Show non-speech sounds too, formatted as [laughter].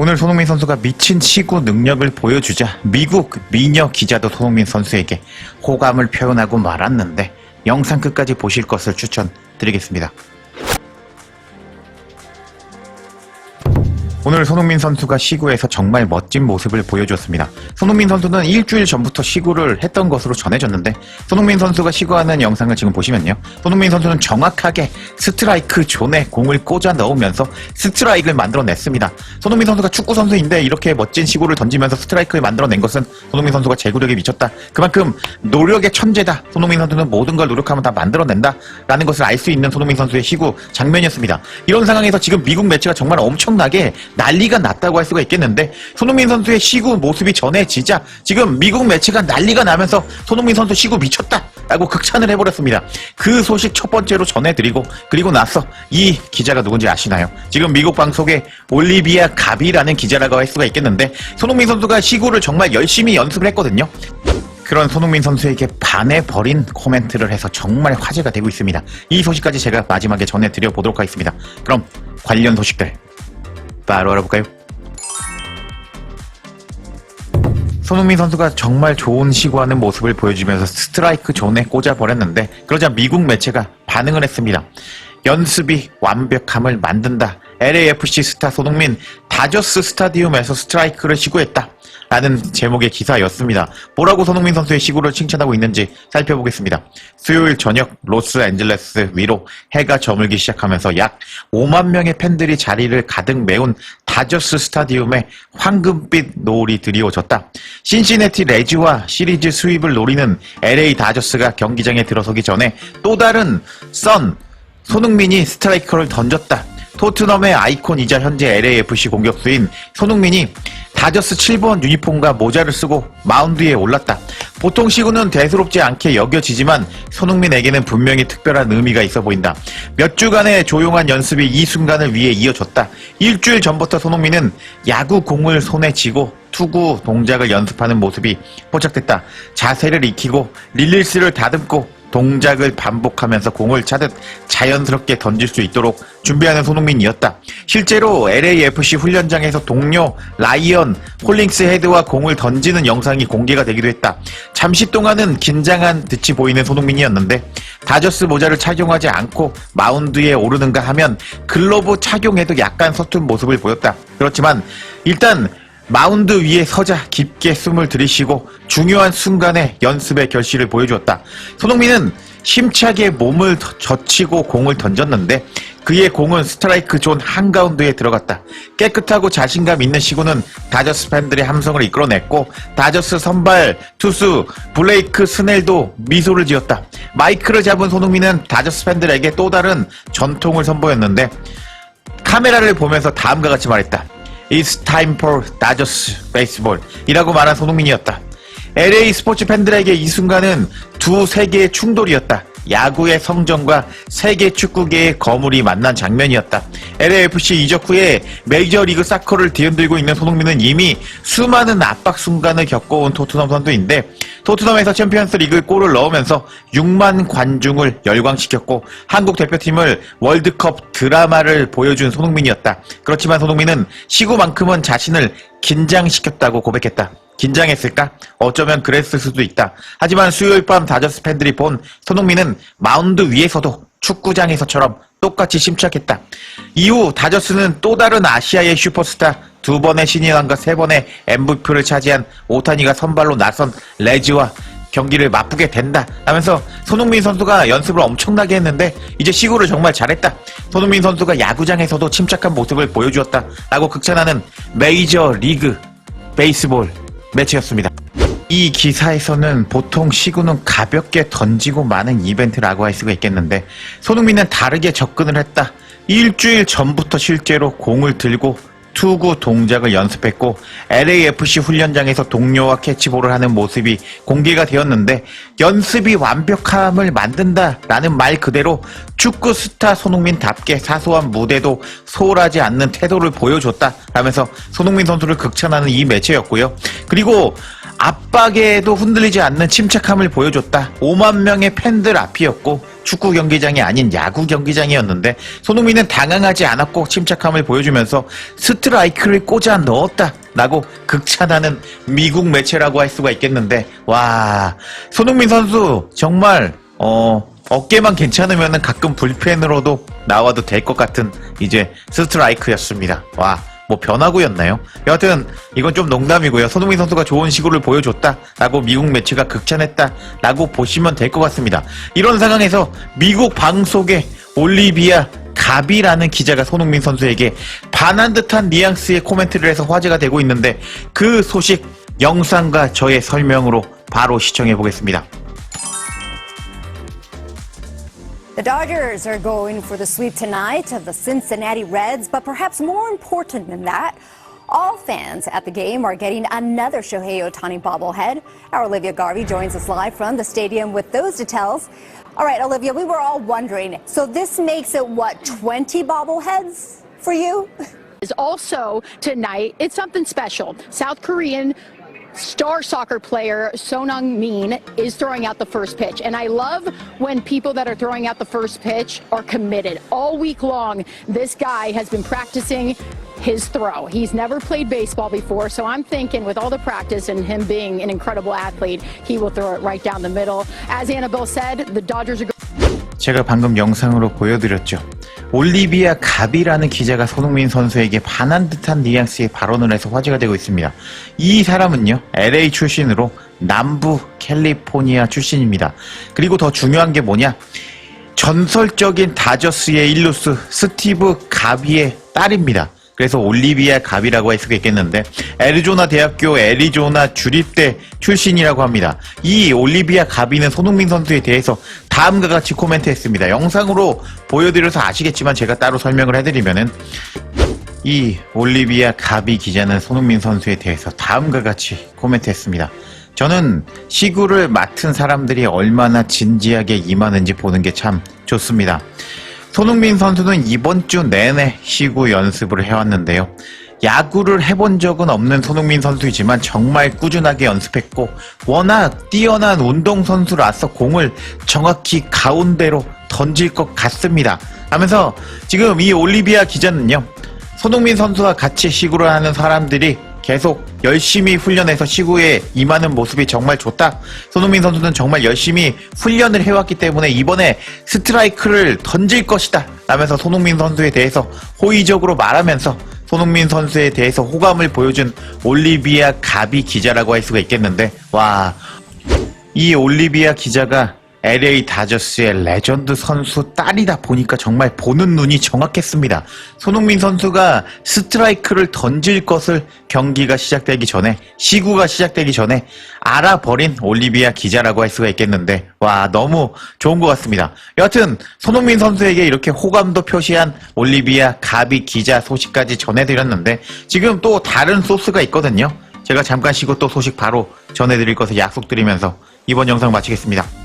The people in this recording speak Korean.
오늘 손흥민 선수가 미친 시구 능력을 보여주자 미국 미녀 기자도 손흥민 선수에게 호감을 표현하고 말았는데 영상 끝까지 보실 것을 추천드리겠습니다. 오늘 손흥민 선수가 시구에서 정말 멋진 모습을 보여줬습니다. 손흥민 선수는 일주일 전부터 시구를 했던 것으로 전해졌는데 손흥민 선수가 시구하는 영상을 지금 보시면요. 손흥민 선수는 정확하게 스트라이크 존에 공을 꽂아 넣으면서 스트라이크를 만들어냈습니다. 손흥민 선수가 축구 선수인데 이렇게 멋진 시구를 던지면서 스트라이크를 만들어낸 것은 손흥민 선수가 제구력에 미쳤다. 그만큼 노력의 천재다. 손흥민 선수는 모든 걸 노력하면 다 만들어낸다. 라는 것을 알 수 있는 손흥민 선수의 시구 장면이었습니다. 이런 상황에서 지금 미국 매체가 정말 엄청나게 난리가 났다고 할 수가 있겠는데 손흥민 선수의 시구 모습이 전해지자 지금 미국 매체가 난리가 나면서 손흥민 선수 시구 미쳤다 라고 극찬을 해버렸습니다. 그 소식 첫 번째로 전해드리고 그리고 나서 이 기자가 누군지 아시나요? 지금 미국 방송에 올리비아 가비라는 기자라고 할 수가 있겠는데 손흥민 선수가 시구를 정말 열심히 연습을 했거든요. 그런 손흥민 선수에게 반해버린 코멘트를 해서 정말 화제가 되고 있습니다. 이 소식까지 제가 마지막에 전해드려 보도록 하겠습니다. 그럼 관련 소식들 바로 알아볼까요? 손흥민 선수가 정말 좋은 시구하는 모습을 보여주면서 스트라이크 존에 꽂아버렸는데 그러자 미국 매체가 반응을 했습니다. 연습이 완벽함을 만든다. LAFC 스타 손흥민 다저스 스타디움에서 스트라이크를 시구했다. 라는 제목의 기사였습니다. 뭐라고 손흥민 선수의 시구를 칭찬하고 있는지 살펴보겠습니다. 수요일 저녁 로스앤젤레스 위로 해가 저물기 시작하면서 약 5만 명의 팬들이 자리를 가득 메운 다저스 스타디움에 황금빛 노을이 드리워졌다. 신시내티 레지와 시리즈 수입을 노리는 LA 다저스가 경기장에 들어서기 전에 또 다른 선 손흥민이 스트라이커를 던졌다. 토트넘의 아이콘이자 현재 LAFC 공격수인 손흥민이 다저스 7번 유니폼과 모자를 쓰고 마운드에 올랐다. 보통 시구는 대수롭지 않게 여겨지지만 손흥민에게는 분명히 특별한 의미가 있어 보인다. 몇 주간의 조용한 연습이 이 순간을 위해 이어졌다. 일주일 전부터 손흥민은 야구 공을 손에 쥐고 투구 동작을 연습하는 모습이 포착됐다. 자세를 익히고 릴리스를 다듬고 동작을 반복하면서 공을 차듯 자연스럽게 던질 수 있도록 준비하는 손흥민이었다. 실제로 LAFC 훈련장에서 동료 라이언 홀링스 헤드와 공을 던지는 영상이 공개가 되기도 했다. 잠시 동안은 긴장한 듯이 보이는 손흥민이었는데 다저스 모자를 착용하지 않고 마운드에 오르는가 하면 글러브 착용에도 약간 서툰 모습을 보였다. 그렇지만 일단 마운드 위에 서자 깊게 숨을 들이쉬고 중요한 순간에 연습의 결실을 보여주었다. 손흥민은 힘차게 몸을 젖히고 공을 던졌는데 그의 공은 스트라이크 존 한가운데에 들어갔다. 깨끗하고 자신감 있는 시구는 다저스 팬들의 함성을 이끌어냈고 다저스 선발 투수 블레이크 스넬도 미소를 지었다. 마이크를 잡은 손흥민은 다저스 팬들에게 또 다른 전통을 선보였는데 카메라를 보면서 다음과 같이 말했다. It's time for Dodgers baseball 이라고 말한 손흥민이었다. LA 스포츠 팬들에게 이 순간은 두 세계의 충돌이었다. 야구의 성정과 세계 축구계의 거물이 만난 장면이었다. LAFC 이적 후에 메이저리그 사커를 뒤흔들고 있는 손흥민은 이미 수많은 압박 순간을 겪어온 토트넘 선수인데 토트넘에서 챔피언스 리그 골을 넣으면서 6만 관중을 열광시켰고 한국 대표팀을 월드컵 드라마를 보여준 손흥민이었다. 그렇지만 손흥민은 시구만큼은 자신을 긴장시켰다고 고백했다. 긴장했을까? 어쩌면 그랬을 수도 있다. 하지만 수요일 밤 다저스 팬들이 본 손흥민은 마운드 위에서도 축구장에서처럼 똑같이 침착했다. 이후 다저스는 또 다른 아시아의 슈퍼스타 두 번의 신인왕과 세 번의 MVP를 차지한 오타니가 선발로 나선 레즈와 경기를 맞붙게 된다 하면서 손흥민 선수가 연습을 엄청나게 했는데 이제 시구를 정말 잘했다. 손흥민 선수가 야구장에서도 침착한 모습을 보여주었다. 라고 극찬하는 메이저 리그 베이스볼 매치였습니다. 이 기사에서는 보통 시구는 가볍게 던지고 마는 이벤트라고 할 수가 있겠는데 손흥민은 다르게 접근을 했다. 일주일 전부터 실제로 공을 들고 투구 동작을 연습했고 LAFC 훈련장에서 동료와 캐치볼을 하는 모습이 공개가 되었는데 연습이 완벽함을 만든다라는 말 그대로 축구 스타 손흥민답게 사소한 무대도 소홀하지 않는 태도를 보여줬다 라면서 손흥민 선수를 극찬하는 이 매체였고요. 그리고 압박에도 흔들리지 않는 침착함을 보여줬다. 5만 명의 팬들 앞이었고 축구 경기장이 아닌 야구 경기장이었는데 손흥민은 당황하지 않았고 침착함을 보여주면서 스트라이크를 꽂아 넣었다. 라고 극찬하는 미국 매체라고 할 수가 있겠는데 와 손흥민 선수 정말 어 어깨만 괜찮으면 가끔 불펜으로도 나와도 될 것 같은 이제 스트라이크였습니다. 와, 뭐 변화구였나요? 여하튼 이건 좀 농담이고요. 손흥민 선수가 좋은 시구를 보여줬다라고 미국 매체가 극찬했다라고 보시면 될 것 같습니다. 이런 상황에서 미국 방송에 올리비아 가비라는 기자가 손흥민 선수에게 반한 듯한 뉘앙스의 코멘트를 해서 화제가 되고 있는데 그 소식 영상과 저의 설명으로 바로 시청해 보겠습니다. The Dodgers are going for the sweep tonight of the Cincinnati Reds, but perhaps more important than that, all fans at the game are getting another Shohei Otani bobblehead. Our Olivia Garvey joins us live from the stadium with those details. All right, Olivia, we were all wondering. So this makes it what, 20 bobbleheads for you? [laughs] is also tonight. It's something special. South Korean star soccer player Sonung Min is throwing out the first pitch. And I love when people that are throwing out the first pitch are committed. All week long, this guy has been practicing his throw. He's never played baseball before, so I'm thinking with all the practice and him being an incredible athlete, he will throw it right down the middle. As Annabelle said, the Dodgers are 제가 방금 영상으로 보여드렸죠. 올리비아 가비라는 기자가 손흥민 선수에게 반한 듯한 뉘앙스의 발언을 해서 화제가 되고 있습니다. 이 사람은요, LA 출신으로 남부 캘리포니아 출신입니다. 그리고 더 중요한 게 뭐냐? 전설적인 다저스의 일루스 스티브 가비의 딸입니다. 그래서 올리비아 가비라고 할 수가 있겠는데 애리조나 대학교 애리조나 주립대 출신이라고 합니다. 이 올리비아 가비는 손흥민 선수에 대해서 다음과 같이 코멘트했습니다. 영상으로 보여드려서 아시겠지만 제가 따로 설명을 해드리면은 이 올리비아 가비 기자는 손흥민 선수에 대해서 다음과 같이 코멘트했습니다. 저는 시구를 맡은 사람들이 얼마나 진지하게 임하는지 보는 게 참 좋습니다. 손흥민 선수는 이번 주 내내 시구 연습을 해왔는데요. 야구를 해본 적은 없는 손흥민 선수이지만 정말 꾸준하게 연습했고 워낙 뛰어난 운동선수라서 공을 정확히 가운데로 던질 것 같습니다. 하면서 지금 이 올리비아 기자는요. 손흥민 선수와 같이 시구를 하는 사람들이 계속 열심히 훈련해서 시구에 임하는 모습이 정말 좋다. 손흥민 선수는 정말 열심히 훈련을 해왔기 때문에 이번에 스트라이크를 던질 것이다. 라면서 손흥민 선수에 대해서 호의적으로 말하면서 손흥민 선수에 대해서 호감을 보여준 올리비아 가비 기자라고 할 수가 있겠는데, 와, 이 올리비아 기자가 LA 다저스의 레전드 선수 딸이다 보니까 정말 보는 눈이 정확했습니다. 손흥민 선수가 스트라이크를 던질 것을 경기가 시작되기 전에, 시구가 시작되기 전에 알아버린 올리비아 기자라고 할 수가 있겠는데, 와, 너무 좋은 것 같습니다. 여하튼, 손흥민 선수에게 이렇게 호감도 표시한 올리비아 가비 기자 소식까지 전해드렸는데, 지금 또 다른 소스가 있거든요. 제가 잠깐 쉬고 또 소식 바로 전해드릴 것을 약속드리면서 이번 영상 마치겠습니다.